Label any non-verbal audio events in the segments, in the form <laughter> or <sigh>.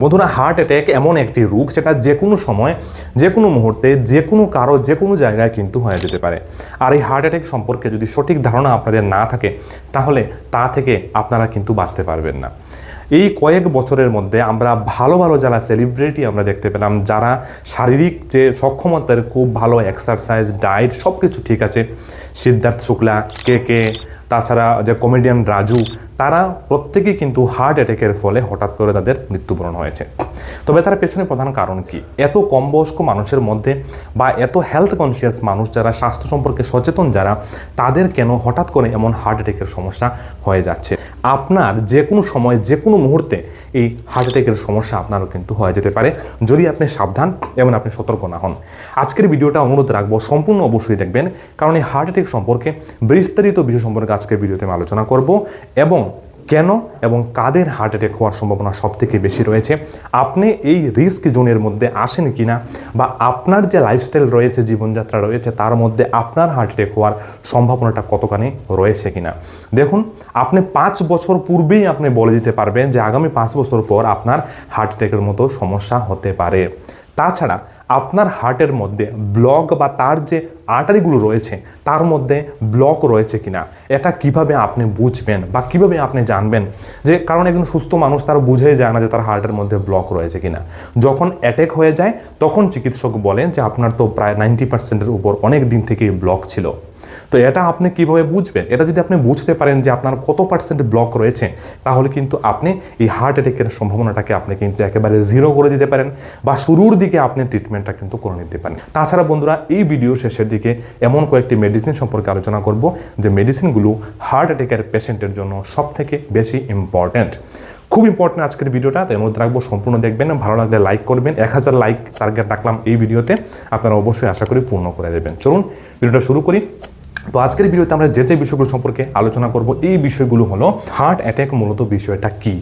বন্ধুরা heart attack এমন একটি রোগ সেটা যে কোনো সময় যে কোনো মুহূর্তে যে কোনো কারও যে কোনো জায়গায় কিন্তু হয়ে যেতে পারে। আর এই হার্ট অ্যাটাক সম্পর্কে যদি সঠিক ধারণা আপনাদের না থাকে, তাহলে তা থেকে আপনারা কিন্তু বাঁচতে পারবেন না। এই কয়েক বছরের মধ্যে আমরা ভালো ভালো যারা সেলিব্রিটি আমরা দেখতে পেলাম, যারা শারীরিক যে সক্ষমতার খুব ভালো এক্সারসাইজ ডায়েট সব কিছু ঠিক আছে, সিদ্ধার্থ শুক্লা, কে কে তাছাড়া যে কমেডিয়ান রাজু, তারা প্রত্যেকেই কিন্তু হার্ট অ্যাটাকের ফলে হঠাৎ করে তাদের মৃত্যুবরণ হয়েছে। তবে তার পেছনে প্রধান কারণ কি? এত কম বয়স্ক মানুষের মধ্যে বা এত হেলথ কনসিয়াস মানুষ যারা, স্বাস্থ্য সম্পর্কে সচেতন যারা, তাদের কেন হঠাৎ করে এমন হার্ট অ্যাটাকের সমস্যা হয়ে যাচ্ছে? আপনার যে কোনো সময় যে কোনো মুহূর্তে এই হার্ট অ্যাটাকের সমস্যা আপনারও কিন্তু হয়ে যেতে পারে, যদি আপনি সাবধান এবং আপনি সতর্ক না হন। আজকের ভিডিওটা অনুরোধ রাখব, সম্পূর্ণ অবশ্যই দেখবেন, কারণ এই হার্ট অ্যাটাক সম্পর্কে বিস্তারিত বিষয় সম্পর্কে আজকের ভিডিওতে আমি আলোচনা করব এবং কেন এবং কাদের হার্ট অ্যাটাক হওয়ার সম্ভাবনা সব থেকে বেশি রয়েছে। আপনি এই রিস্ক জোনের মধ্যে আসেন কি না বা আপনার যে লাইফস্টাইল রয়েছে, জীবনযাত্রা রয়েছে, তার মধ্যে আপনার হার্ট অ্যাটাক হওয়ার সম্ভাবনাটা কতখানি রয়েছে কিনা। দেখুন, আপনি পাঁচ বছর পূর্বেই আপনি বলে দিতে পারবেন যে আগামী পাঁচ বছর পর আপনার হার্ট অ্যাটাকের মতো সমস্যা হতে পারে। তাছাড়া আপনার হার্টের মধ্যে ব্লক বা তার যে আর্টারিগুলো রয়েছে, তার মধ্যে ব্লক রয়েছে কিনা, এটা কীভাবে আপনি বুঝবেন বা কীভাবে আপনি জানবেন যে কারণ একজন সুস্থ মানুষ তার বুঝেই যায় না যে তার হার্টের মধ্যে ব্লক রয়েছে কিনা। যখন অ্যাটেক হয়ে যায়, তখন চিকিৎসক বলেন যে আপনার তো প্রায় নাইনটি পার্সেন্টের উপর অনেক দিন থেকেই ব্লক ছিল। তো এটা আপনি কীভাবে বুঝবেন? এটা যদি আপনি বুঝতে পারেন যে আপনার কত পার্সেন্ট ব্লক রয়েছে, তাহলে কিন্তু আপনি এই হার্ট অ্যাটাকের সম্ভাবনাটাকে আপনি কিন্তু একেবারে জিরো করে দিতে পারেন বা শুরুর দিকে আপনি ট্রিটমেন্টটা কিন্তু করে নিতে পারেন। তাছাড়া বন্ধুরা, এই ভিডিও শেষের দিকে এমন কয়েকটি মেডিসিন সম্পর্কে আলোচনা করব যে মেডিসিনগুলো হার্ট অ্যাটাকের পেশেন্টের জন্য সব থেকে বেশি ইম্পর্ট্যান্ট খুব ইম্পর্টেন্ট আজকের ভিডিওটা, তাই মধ্যে রাখব সম্পূর্ণ দেখবেন, ভালো লাগলে লাইক করবেন। এক হাজার লাইক টার্গেট রাখলাম এই ভিডিওতে, আপনারা অবশ্যই আশা করি পূর্ণ করে দেবেন। চলুন ভিডিওটা শুরু করি। তো আজকের ভিডিওতে আমরা যে যে বিষয়গুলো সম্পর্কে আলোচনা করব, এই বিষয়গুলো হলো হার্ট অ্যাটাক মূলত বিষয়টা কি?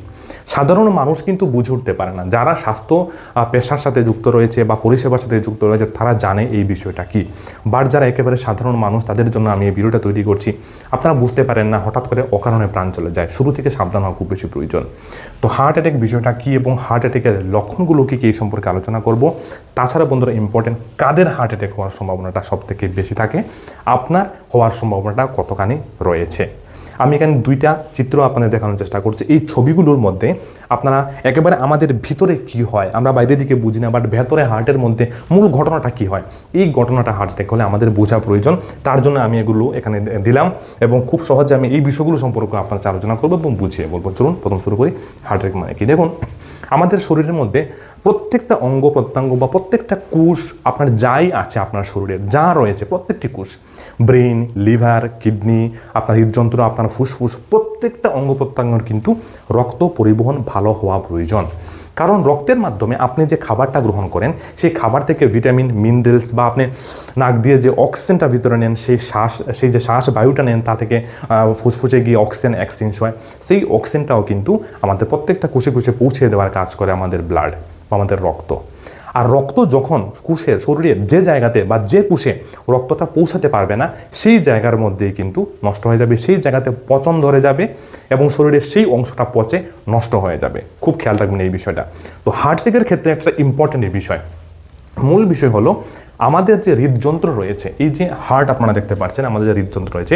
সাধারণ মানুষ কিন্তু বুঝে উঠতে পারে না। যারা স্বাস্থ্য পেশার সাথে যুক্ত রয়েছে বা পরিষেবার সাথে যুক্ত রয়েছে, তারা জানে এই বিষয়টা কি। বাট যারা একেবারে সাধারণ মানুষ, তাদের জন্য আমি এই ভিডিওটা তৈরি করছি। আপনারা বুঝতে পারেন না, হঠাৎ করে অকারণে প্রাণ চলে যায়। শুরু থেকে সাবধান হওয়া খুব বেশি প্রয়োজন। তো হার্ট অ্যাটাক বিষয়টা কি এবং হার্ট অ্যাটাকের লক্ষণগুলো কী কী এই সম্পর্কে আলোচনা করব? তাছাড়া বন্ধুরা ইম্পর্টেন্ট কাদের হার্ট অ্যাটাক হওয়ার সম্ভাবনাটা সব থেকে বেশি থাকে? আপনার হওয়ার সম্ভাবনাটা কতখানি রয়েছে? আমি এখানে দুইটা চিত্র আপনাদের দেখানোর চেষ্টা করছি। এই ছবিগুলোর মধ্যে আপনারা একেবারে আমাদের ভিতরে কি হয়, আমরা বাইরের দিকে বুঝি না বাট ভেতরে হার্টের মধ্যে মূল ঘটনাটা কি হয়, এই ঘটনাটা হার্ট অ্যাটাক হলে আমাদের বোঝা প্রয়োজন। তার জন্য আমি এগুলো এখানে দিলাম এবং খুব সহজে আমি এই বিষয়গুলো সম্পর্কে আপনার আলোচনা করব এবং বুঝিয়ে বলব। চলুন, প্রথম শুরু করি। হার্ট অ্যাটাক মানে কি? দেখুন, আমাদের শরীরের মধ্যে প্রত্যেকটা অঙ্গ প্রত্যঙ্গ বা প্রত্যেকটা কোষ আপনার যাই আছে আপনার শরীরের যা রয়েছে, প্রত্যেকটি কোষ ব্রেন লিভার, কিডনি, আপনার হৃদযন্ত্র, আপনার ফুসফুস, প্রত্যেকটা অঙ্গ প্রত্যঙ্গের কিন্তু রক্ত পরিবহন ভালো হওয়া প্রয়োজন। কারণ রক্তের মাধ্যমে আপনি যে খাবারটা গ্রহণ করেন, সেই খাবার থেকে ভিটামিন, মিনারেলস বা আপনি নাক দিয়ে যে অক্সিজেনটা ভিতরে নেন, সেই শ্বাস, সেই যে শ্বাস বায়ুটা নেন, তা থেকে ফুসফুসে গিয়ে অক্সিজেন এক্সচেঞ্জ হয়। সেই অক্সিজেনটাও কিন্তু আমাদের প্রত্যেকটা কুশে কুশে পৌঁছে দেওয়ার কাজ করে আমাদের ব্লাড। আমাদের রক্ত। আর রক্ত যখন কুশের শরীরের যে জায়গাতে বা যে কুশে রক্তটা পৌঁছাতে পারবে না, সেই জায়গার মধ্যেই কিন্তু নষ্ট হয়ে যাবে, সেই জায়গাতে পচন ধরে যাবে এবং শরীরের সেই অংশটা পচে নষ্ট হয়ে যাবে। খুব খেয়াল রাখবেন এই বিষয়টা। তো হার্ট অ্যাটাকের ক্ষেত্রে একটা ইম্পর্টেন্ট বিষয়। মূল বিষয় হলো আমাদের যে হৃদযন্ত্র রয়েছে, এই যে হার্ট আপনারা দেখতে পাচ্ছেন, আমাদের যে হৃদযন্ত্র রয়েছে,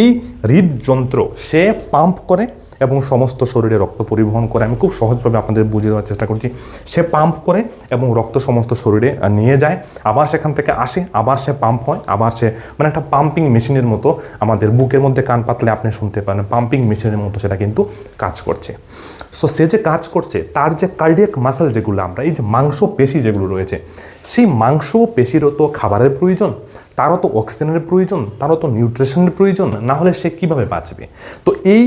এই হৃদযন্ত্র সে পাম্প করে এবং সমস্ত শরীরে রক্ত পরিবহন করে। আমি খুব সহজভাবে আপনাদের বুঝে দেওয়ার চেষ্টা করছি। সে পাম্প করে এবং রক্ত সমস্ত শরীরে নিয়ে যায়, আবার সেখান থেকে আসে, আবার সে পাম্প হয়, আবার সে মানে একটা পাম্পিং মেশিনের মতো আমাদের বুকের মধ্যে কান পাতলে আপনি শুনতে পারেন পাম্পিং মেশিনের মতো সেটা কিন্তু কাজ করছে। সো সে যে কাজ করছে, তার যে কার্ডিয়াক মাসেল যেগুলো আমরা, এই যে মাংস পেশি যেগুলো রয়েছে, সেই মাংস পেশিরও তো খাবারের প্রয়োজন, তারও তো অক্সিজেনের প্রয়োজন, তারও তো নিউট্রিশনের প্রয়োজন, না হলে সে কীভাবে বাঁচবে? তো এই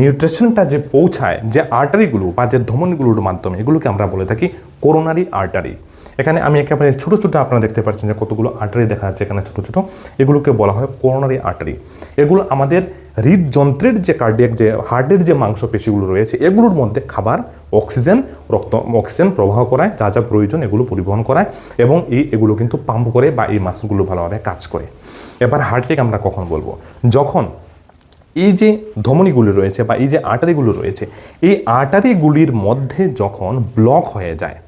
নিউট্রিশনটা যে পৌঁছায়, যে আর্টারিগুলো বা যে ধমনিগুলোর মাধ্যমে, এগুলোকে আমরা বলে থাকি করোনারি আর্টারি। এখানে আমি একেবারে ছোটো ছোটো আপনারা দেখতে পাচ্ছেন যে কতগুলো আর্টারি দেখা যাচ্ছে এখানে ছোটো ছোটো। এগুলোকে বলা হয় করোনারি আর্টারি এগুলো আমাদের হৃদযন্ত্রের যে কার্ডিয়াক যে হার্টের যে মাংসপেশিগুলো রয়েছে, এগুলোর মধ্যে খাবার অক্সিজেন রক্ত অক্সিজেন প্রবাহ করায়, যা যা প্রয়োজন এগুলো পরিবহন করায় এবং এই এগুলো কিন্তু পাম্প করে বা এই মাসলগুলো ভালোভাবে কাজ করে। এবার হার্ট আমরা কখন বলব? যখন এই যে ধমনীগুলি রয়েছে বা এই যে আর্টারিগুলো রয়েছে, এই আর্টারিগুলির মধ্যে যখন ব্লক হয়ে যায়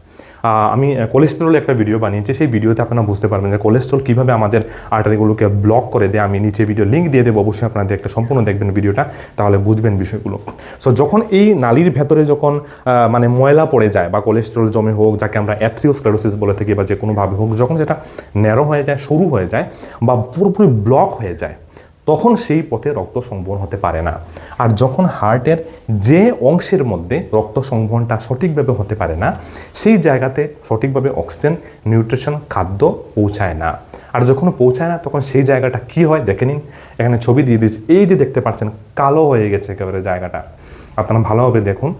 আমি কোলেস্টেরল একটা ভিডিও বানিয়েছি, সেই ভিডিওতে আপনারা বুঝতে পারবেন যে কোলেস্ট্রল কীভাবে আমাদের আর্টারিগুলোকে ব্লক করে দেয়। আমি নিচে ভিডিও লিঙ্ক দিয়ে দেবো, অবশ্যই আপনাদের একটা সম্পূর্ণ দেখবেন ভিডিওটা তাহলে বুঝবেন বিষয়গুলো। সো যখন এই নালীর ভেতরে যখন মানে ময়লা পড়ে যায় বা কোলেস্ট্রল জমে হোক, যাকে আমরা অ্যাথ্রিওস্ক্লেরোসিস বলে থাকি বা যে কোনোভাবে হোক, যখন সেটা ন্যারো হয়ে যায়, সরু হয়ে যায় বা পুরোপুরি ব্লক হয়ে যায় তখন সেই পথে রক্ত সংবহন হতে পারে না। আর যখন হার্টের যে অংশের মধ্যে রক্ত সংবহনটা সঠিকভাবে হতে পারে না, সেই জায়গাতে সঠিকভাবে অক্সিজেন, নিউট্রিশন, খাদ্য পৌঁছায় না। আর যখন পৌঁছায় না, তখন সেই জায়গাটা কি হয় দেখে নিন। এখানে ছবি দিয়ে দিচ্ছি এই যে দেখতে পাচ্ছেন, কালো হয়ে গেছে একেবারে জায়গাটা। আপনারা ভালোভাবে দেখুন।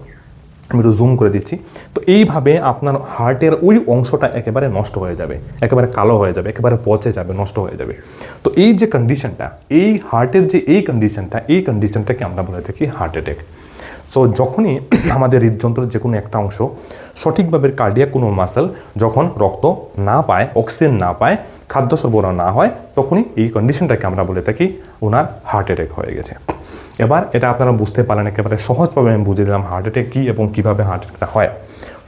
আমি একটু জুম করে দিচ্ছি। তো এইভাবে আপনার হার্টের ওই অংশটা একেবারে নষ্ট হয়ে যাবে, একেবারে কালো হয়ে যাবে, একেবারে পচে যাবে, নষ্ট হয়ে যাবে। তো এই যে কন্ডিশনটা এই হার্টের যে এই কন্ডিশনটা এই কন্ডিশনটাকে আমরা বলে থাকি হার্ট অ্যাটাক সো যখনই <clears throat> আমাদের হৃদযন্ত্রের যে কোনো একটা অংশ সঠিকভাবে কার্ডিয়া কোনো মাসেল যখন রক্ত না পায় অক্সিজেন না পায়, খাদ্য সরবরাহ না হয়, তখনই এই কন্ডিশনটাকে আমরা বলে থাকি ওনার হার্ট অ্যাটাক হয়ে গেছে। এবার এটা আপনারা বুঝতে পারেন, একেবারে সহজভাবে আমি বুঝে দিলাম হার্ট অ্যাটাক কী এবং কীভাবে হার্ট অ্যাটাকটা হয়।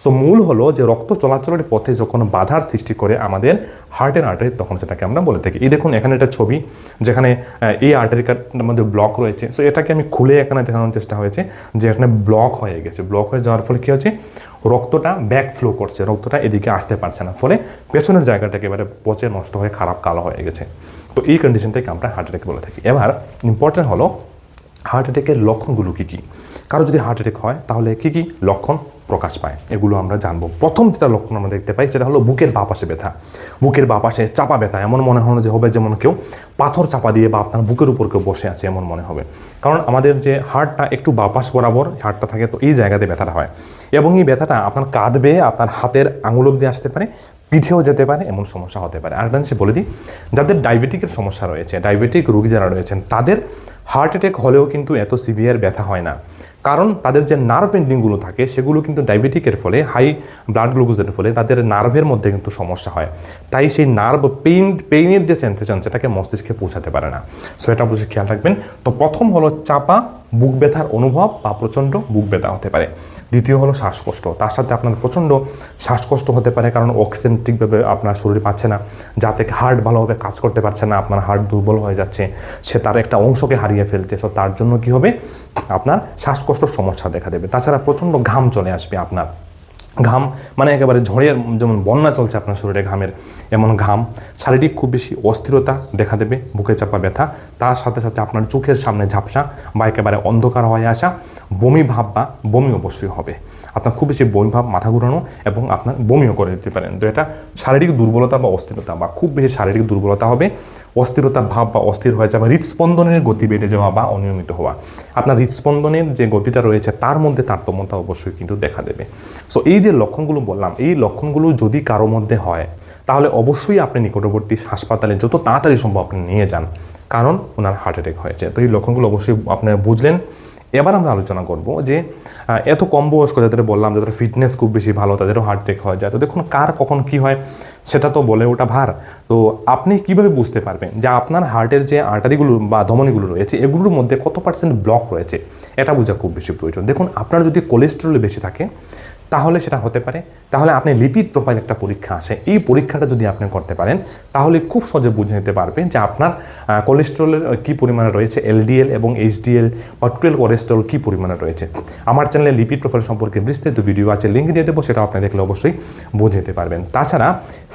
সো মূল হলো যে রক্ত চলাচলের পথে যখন বাধার সৃষ্টি করে আমাদের হার্টের আর্টারি তখন সেটাকে আমরা বলে থাকি। এই দেখুন, এখানে একটা ছবি, যেখানে এই আর্টারিকার মধ্যে ব্লক রয়েছে। সো এটাকে আমি খুলে এখানে দেখানোর চেষ্টা হয়েছে যে এখানে ব্লক হয়ে গেছে। ব্লক হয়ে যাওয়ার ফলে কী হচ্ছে? রক্তটা ব্যাক ফ্লো করছে, রক্তটা এদিকে আসতে পারছে না। ফলে পেছনের জায়গাটা একেবারে পচে নষ্ট হয়ে খারাপ কালো হয়ে গেছে। তো, এই কন্ডিশনটাকে আমরা হার্ট অ্যাটাক বলে থাকি। এবার ইম্পর্টেন্ট হলো হার্ট অ্যাটাকের লক্ষণগুলো কী কী? কারও যদি হার্ট অ্যাটাক হয়, তাহলে কী কী? লক্ষণ? প্রকাশ পায়। এগুলো আমরা জানব। প্রথম যেটা লক্ষণ আমরা দেখতে পাই, সেটা হলো বুকের বাঁ পাশে ব্যথা। বুকের বাঁ পাশে চাপা ব্যথা, এমন মনে হয় যে হবে যেমন কেউ পাথর চাপা দিয়ে বা আপনার বুকের উপর কেউ বসে আছে, এমন মনে হবে। কারণ আমাদের যে হার্টটা একটু বাঁ পাশ বরাবর হার্টটা থাকে, তো এই জায়গাতে ব্যথাটা হয়। এবং এই ব্যথাটা আপনার কাঁধ বেয়ে আপনার হাতের আঙুল অব্দি আসতে পারে, পিঠেও যেতে পারে, এমন সমস্যা হতে পারে। আরেকটা জিনিস বলে দিই, যাদের ডায়াবেটিকের সমস্যা রয়েছে, ডায়াবেটিক রোগী যারা রয়েছেন, তাদের হার্ট অ্যাটাক হলেও কিন্তু এত সিভিয়ার ব্যথা হয় না। কারণ তাদের যে নার্ভ এন্ডিংগুলো থাকে, সেগুলো কিন্তু ডায়াবেটিকের ফলে হাই ব্লাড গ্লুকোজের ফলে তাদের নার্ভের মধ্যে কিন্তু সমস্যা হয়। তাই সেই নার্ভ পেইন পেইনের যে সেন্সেশন সেটাকে মস্তিষ্কে পৌঁছাতে পারে না। সো এটা অবশ্যই খেয়াল রাখবেন। তো প্রথম হলো চাপা, বুক ব্যথার অনুভব বা প্রচণ্ড বুক ব্যথা হতে পারে। দ্বিতীয় হলো শ্বাসকষ্ট। তার সাথে আপনার প্রচণ্ড শ্বাসকষ্ট হতে পারে কারণ অক্সিজেন ঠিকভাবে আপনার শরীরে পাচ্ছে না যাতে হার্ট ভালোভাবে কাজ করতে পারছে না, আপনার হার্ট দুর্বল হয়ে যাচ্ছে। সে তার একটা অংশকে হারিয়ে ফেলছে। সো তার জন্য কি হবে? আপনার শ্বাসকষ্টর সমস্যা দেখা দেবে। তাছাড়া প্রচণ্ড ঘাম চলে আসবে আপনার। ঘাম মানে একেবারে ঝড়ের যেমন বন্যা চলছে আপনার শরীরে ঘামের, এমন ঘাম, শারীরিক খুব বেশি অস্থিরতা দেখা দেবে, বুকে চাপা ব্যথা, তার সাথে সাথে আপনার চোখের সামনে ঝাপসা বা একেবারে অন্ধকার হয়ে আসা বমি ভাব বা বমি অবশ্যই হবে। আপনার খুব বেশি বমি ভাব মাথা ঘুরানো এবং আপনার বমিও করে দিতে পারেন। তো এটা শারীরিক দুর্বলতা বা অস্থিরতা বা খুব বেশি শারীরিক দুর্বলতা হবে, অস্থিরতা ভাব বা অস্থির হয়ে যাওয়া হৃদস্পন্দনের গতি বেড়ে যাওয়া বা অনিয়মিত হওয়া। আপনার হৃদস্পন্দনের যে গতিটা রয়েছে, তার মধ্যে তারতম্যতা অবশ্যই কিন্তু দেখা দেবে। সো এই যে লক্ষণগুলো বললাম, এই লক্ষণগুলো যদি কারও মধ্যে হয়, তাহলে অবশ্যই আপনি নিকটবর্তী হাসপাতালে যত তাড়াতাড়ি সম্ভব আপনি নিয়ে যান, কারণ ওনার হার্ট অ্যাটাক হয়েছে। তো এই লক্ষণগুলো অবশ্যই আপনারা বুঝলেন। এবার আমরা আলোচনা করব যে এত কম বয়স্ক যাদের বললাম, যাদের ফিটনেস খুব বেশি ভালো, তাদেরও হার্ট অ্যাটাক হয়ে যায় তো দেখুন কার কখন কি হয়, সেটা তো বলে ওটা ভার। তো আপনি কীভাবে বুঝতে পারবেন যে আপনার হার্টের যে আর্টারিগুলো বা ধমনিগুলো রয়েছে, এগুলোর মধ্যে কত পার্সেন্ট ব্লক রয়েছে? এটা বোঝা খুব বেশি প্রয়োজন। দেখুন, আপনার যদি কোলেস্ট্রল বেশি থাকে তাহলে সেটা হতে পারে। তাহলে আপনি লিপিড প্রোফাইল একটা পরীক্ষা আসে। এই পরীক্ষাটা যদি আপনি করতে পারেন, তাহলে খুব সহজে বুঝে নিতে পারবেন যে আপনার কোলেস্ট্রলের কী পরিমাণে রয়েছে এলডিএল এবং এইচডিএল বা টোটাল কোলেস্ট্রল কী পরিমাণে রয়েছে। আমার চ্যানেলে লিপিড প্রোফাইল সম্পর্কে বিস্তারিত ভিডিও আছে লিঙ্ক দিয়ে দেবো সেটা আপনি দেখলে অবশ্যই বুঝে নিতে পারবেন। তাছাড়া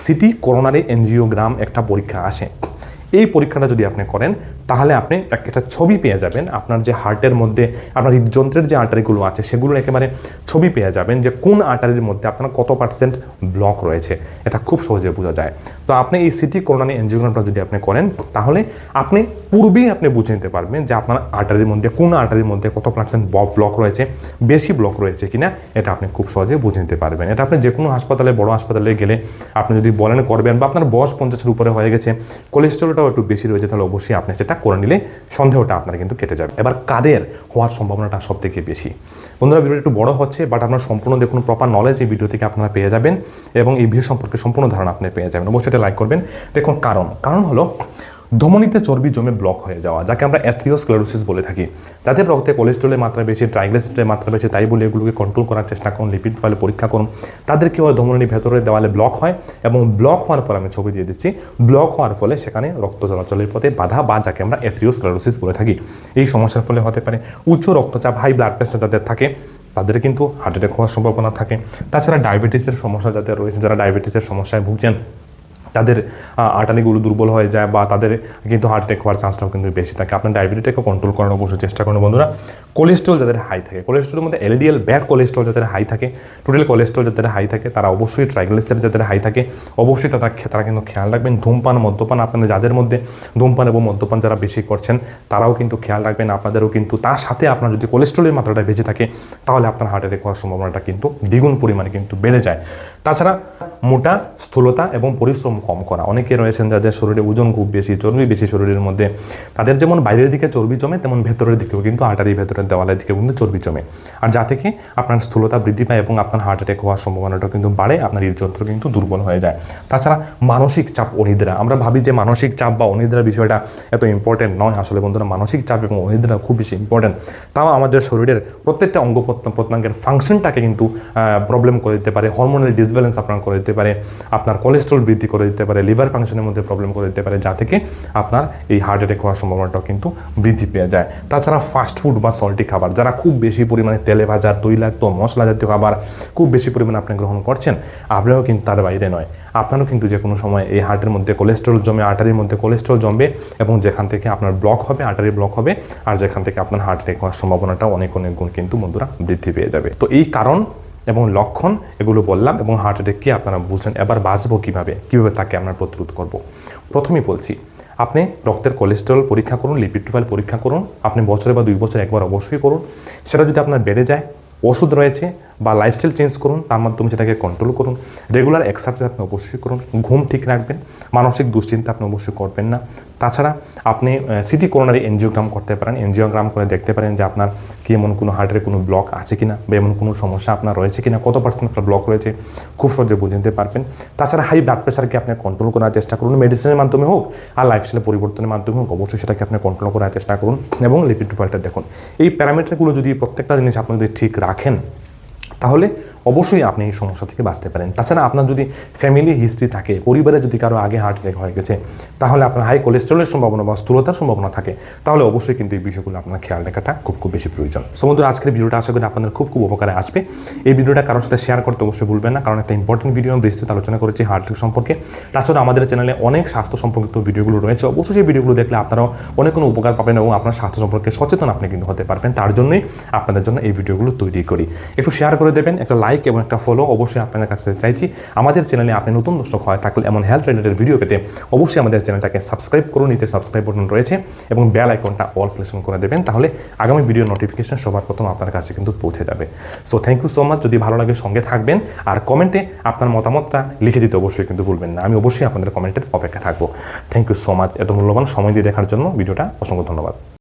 সিটি করোনারি এনজিওগ্রাম একটা পরীক্ষা আসে। এই পরীক্ষাটা যদি আপনি করেন তাহলে আপনি এক- একটা ছবি পেয়ে যাবেন। আপনার যে হার্টের মধ্যে আপনার হৃদযন্ত্রের যে আর্টারিগুলো আছে, সেগুলো একেবারে ছবি পেয়ে যাবেন যে কোন আর্টারির মধ্যে আপনার কত পার্সেন্ট ব্লক রয়েছে। এটা খুব সহজে বোঝা যায়। তো আপনি এই সিটি করোনানি এনজিওগ্রামটা যদি আপনি করেন, তাহলে আপনি পূর্বেই আপনি বুঝে নিতে পারবেন যে আপনার আর্টারির মধ্যে কোন আর্টারির মধ্যে কত পার্সেন্ট ব্লক রয়েছে, বেশি ব্লক রয়েছে কিনা, এটা আপনি খুব সহজে বুঝে নিতে পারবেন। এটা আপনি যে কোনো হাসপাতালে, বড় হাসপাতালে গেলে আপনি যদি বলেন করবেন বা আপনার বয়স পঞ্চাশের উপরে হয়ে গেছে, কোলেস্ট্রলটাও একটু বেশি রয়েছে, তাহলে অবশ্যই আপনি সেটা করে নিলে সন্দেহটা আপনার কিন্তু কেটে যাবে। এবার কাদের হওয়ার সম্ভাবনাটা সব থেকে বেশি? বন্ধুরা, ভিডিওটা একটু বড় হচ্ছে বাট আপনার সম্পূর্ণ দেখুন প্রপার নলেজ এই ভিডিও থেকে আপনারা পেয়ে যাবেন এবং এই ভিডিও সম্পর্কে সম্পূর্ণ ধারণা আপনি পেয়ে যাবেন। অবশ্যই এটা লাইক করবেন। দেখুন কারণ কারণ হলো ধমনীতে চর্বি জমে ব্লক হয়ে যাওয়া, যাকে আমরা অ্যাথ্রিওস্ক্লেরোসিস বলে থাকি। যাদের রক্তে কোলেস্ট্রলের মাত্রা বেশি ট্রাইগ্লিসাইডের মাত্রা বেশি, তাই বলে এগুলোকে কন্ট্রোল করার চেষ্টা করুন লিপিড ফাইলে পরীক্ষা করুন। তাদের কি হয় ধমনীর ভেতরে দেওয়ালে ব্লক হয় এবং ব্লক হওয়ার ফলে আমি ছবি দিয়ে দিচ্ছি ব্লক হওয়ার ফলে সেখানে রক্ত চলাচলের পথে বাধা বা যাকে আমরা অ্যাথ্রিওস্ক্লেরোসিস বলে থাকি। এই সমস্যার ফলে হতে পারে উচ্চ রক্তচাপ হাই ব্লাড প্রেশার যাদের থাকে, তাদের কিন্তু হার্ট অ্যাটাক হওয়ার সম্ভাবনা থাকে। তাছাড়া ডায়াবেটিসের সমস্যা যাদের রয়েছে, যারা ডায়াবেটিসের সমস্যায় ভুগছেন তাদের আটানিগুলো দুর্বল হয়ে যায় বা তাদের কিন্তু হার্ট অ্যাটাক হওয়ার চান্সটাও কিন্তু বেশি থাকে। আপনার ডায়াবেটিসটাকে কন্ট্রোল করার অবশ্যই চেষ্টা করুন বন্ধুরা। কোলেস্ট্রল যাদের হাই থাকে কোলেস্ট্রলের মধ্যে এলডিএল ব্যাড কোলেস্ট্রল যাদের হাই থাকে টোটাল কোলেস্ট্রল যাদের হাই থাকে, তারা অবশ্যই ট্রাইগ্লিসাইড যাদের হাই থাকে, অবশ্যই তারা তারা কিন্তু খেয়াল রাখবেন। ধূমপান, মদ্যপান আপনাদের যাদের মধ্যে, ধূমপান এবং মদ্যপান যারা বেশি করছেন, তারাও কিন্তু খেয়াল রাখবেন, আপনাদেরও কিন্তু তার সাথে আপনার যদি কোলেস্ট্রলের মাত্রাটা বেঁচে থাকে, তাহলে আপনার হার্ট অ্যাটাক হওয়ার সম্ভাবনাটা কিন্তু দ্বিগুণ পরিমাণে কিন্তু বেড়ে যায়। তাছাড়া মোটা, স্থূলতা এবং পরিশ্রম কম করা। অনেকে রয়েছেন যাদের শরীরে ওজন খুব বেশি, চর্বি বেশি শরীরের মধ্যে। তাদের যেমন বাইরের দিকে চর্বি জমে, তেমন ভেতরের দিকেও কিন্তু আটারি ভেতরের দেওয়ালের দিকেও কিন্তু চর্বি জমে। আর যা থেকে আপনার স্থূলতা বৃদ্ধি পায় এবং আপনার হার্ট অ্যাটাক হওয়ার সম্ভাবনাটা কিন্তু বাড়ে, আপনার হৃদযন্ত্র কিন্তু দুর্বল হয়ে যায়। তাছাড়া মানসিক চাপ, অনিদ্রা। আমরা ভাবি যে মানসিক চাপ বা অনিদ্রা বিষয়টা এত ইম্পর্টেন্ট নয়। আসলে বন্ধুরা, মানসিক চাপ এবং অনিদ্রা খুব বেশি ইম্পর্টেন্ট তাও আমাদের শরীরের প্রত্যেকটা অঙ্গ প্রত্যঙ্গ- প্রত্যঙ্গের ফাংশনটাকে কিন্তু প্রবলেম করে দিতে পারে। হরমোনাল ডিসব্যালেন্স আপনার করে দিতে পারে, আপনার কোলেস্ট্রল বৃদ্ধি করে দিতে পারে লিভার ফাংশনের মধ্যে প্রবলেম করে দিতে পারে, যা থেকে আপনার এই হার্ট অ্যাটাক হওয়ার সম্ভাবনাটাও কিন্তু বৃদ্ধি পেয়ে যায়। তাছাড়া ফাস্ট ফুড বা সল্টি খাবার, যারা খুব বেশি পরিমাণে তেলে ভাজা তৈলাক্ত মশলা জাতীয় খাবার খুব বেশি পরিমাণে আপনি গ্রহণ করছেন আপনারাও কিন্তু তার বাইরে নয়। আপনারও কিন্তু যে কোনো সময় এই হার্টের মধ্যে কোলেস্ট্রল জমে আর্টারির মধ্যে কোলেস্ট্রল জমবে এবং যেখান থেকে আপনার ব্লক হবে আর্টারি ব্লক হবে, আর যেখান থেকে আপনার হার্ট অ্যাটাক হওয়ার সম্ভাবনাটাও অনেক অনেক গুণ কিন্তু বন্ধুরা বৃদ্ধি পেয়ে যাবে। তো এই কারণ এবং লক্ষণ এগুলো বললাম এবং হার্ট অ্যাটাক কি আপনারা বুঝলেন? এবার বাঁচবো কীভাবে? কীভাবে তাকে আমরা প্রতিরোধ করব? প্রথমেই বলছি, আপনি রক্তের কোলেস্টেরল পরীক্ষা করুন লিপিড প্রোফাইল পরীক্ষা করুন, আপনি বছরে বা দুই বছর একবার অবশ্যই করুন। সেটা যদি আপনার বেড়ে যায়, ওষুধ রয়েছে বা লাইফস্টাইল চেঞ্জ করুন, তার মাধ্যমে সেটাকে কন্ট্রোল করুন। রেগুলার এক্সারসাইজ আপনি অবশ্যই করুন। ঘুম ঠিক রাখবেন। মানসিক দুশ্চিন্তা আপনি অবশ্যই করবেন না। তাছাড়া আপনি সিটি করোনারি এনজিওগ্রাম করতে পারেন। এনজিওগ্রাম করে দেখতে পারেন যে আপনার কি এমন কোনো হার্টের কোনো ব্লক আছে কিনা বা এমন কোনো সমস্যা আপনার রয়েছে কিনা, কত পার্সেন্ট আপনার ব্লক রয়েছে, খুব সহজে বুঝে নিতে পারবেন। তাছাড়া হাই ব্লাড প্রেশারকে আপনি কন্ট্রোল করার চেষ্টা করুন। মেডিসিনের মাধ্যমে হোক আর লাইফস্টাইল পরিবর্তনের মাধ্যমে হোক, অবশ্যই সেটাকে আপনি কন্ট্রোল করার চেষ্টা করুন। এবং লিপিড প্রোফাইলটা দেখুন। এই প্যারামিটারগুলো যদি প্রত্যেকটা জিনিস আপনি যদি ঠিক রাখেন তাহলে অবশ্যই আপনি এই সমস্যা থেকে বাঁচতে পারেন। তাছাড়া আপনার যদি ফ্যামিলি হিস্ট্রি থাকে, পরিবারে যদি কারও আগে হার্ট অ্যাটাক হয়ে গেছে, তাহলে আপনার হাই কোলেস্ট্রলের সম্ভাবনা বা স্থূলতার সম্ভাবনা থাকে। তাহলে অবশ্যই কিন্তু এই বিষয়গুলো আপনার খেয়াল রাখাটা খুব খুব বেশি প্রয়োজন। সমুদ্র আজকের ভিডিওটা আশা করি আপনাদের খুব খুব উপকারে আসবে। এই ভিডিওটা কারোর সাথে শেয়ার করতে অবশ্যই ভুলবেন না, কারণ একটা ইম্পর্টেন্ট ভিডিও আমি বিস্তৃত আলোচনা করেছি হার্ট অ্যাটাক সম্পর্কে। তাছাড়া আমাদের চ্যানেলে অনেক স্বাস্থ্য সম্পর্কিত ভিডিওগুলো রয়েছে। অবশ্যই সেই ভিডিওগুলো দেখলে আপনারাও অনেক কোনো উপকার পাবেন এবং আপনার স্বাস্থ্য সম্পর্কে সচেতন আপনি কিন্তু হতে পারবেন। তার জন্যই আপনাদের জন্য এই ভিডিওগুলো তৈরি করি। একটু শেয়ার করে দেবেন, একটা লাইক এবং একটা ফলো অবশ্যই আপনাদের কাছে চাইছি। আমাদের চ্যানেলে আপনি নতুন দর্শক হয় থাকলে এমন হেলথ রিলেটেড ভিডিও পেতে অবশ্যই আমাদের চ্যানেলটাকে সাবস্ক্রাইব করুন, নিচে সাবস্ক্রাইব বাটন রয়েছে এবং বেল আইকনটা অল সিলেকশন করে দেবেন, তাহলে আগামী ভিডিও নোটিফিকেশন সবার প্রথম আপনার কাছে কিন্তু পৌঁছে যাবে। So thank you so much যদি ভালো লাগে সঙ্গে থাকবেন আর কমেন্টে আপনার মতামতটা লিখে দিতে অবশ্যই কিন্তু ভুলবেন না। আমি অবশ্যই আপনাদের কমেন্টের অপেক্ষা থাকব। থ্যাংক ইউ সো মাচ এত মূল্যবান সময় দিয়ে দেখার জন্য ভিডিওটা অসংখ্য ধন্যবাদ।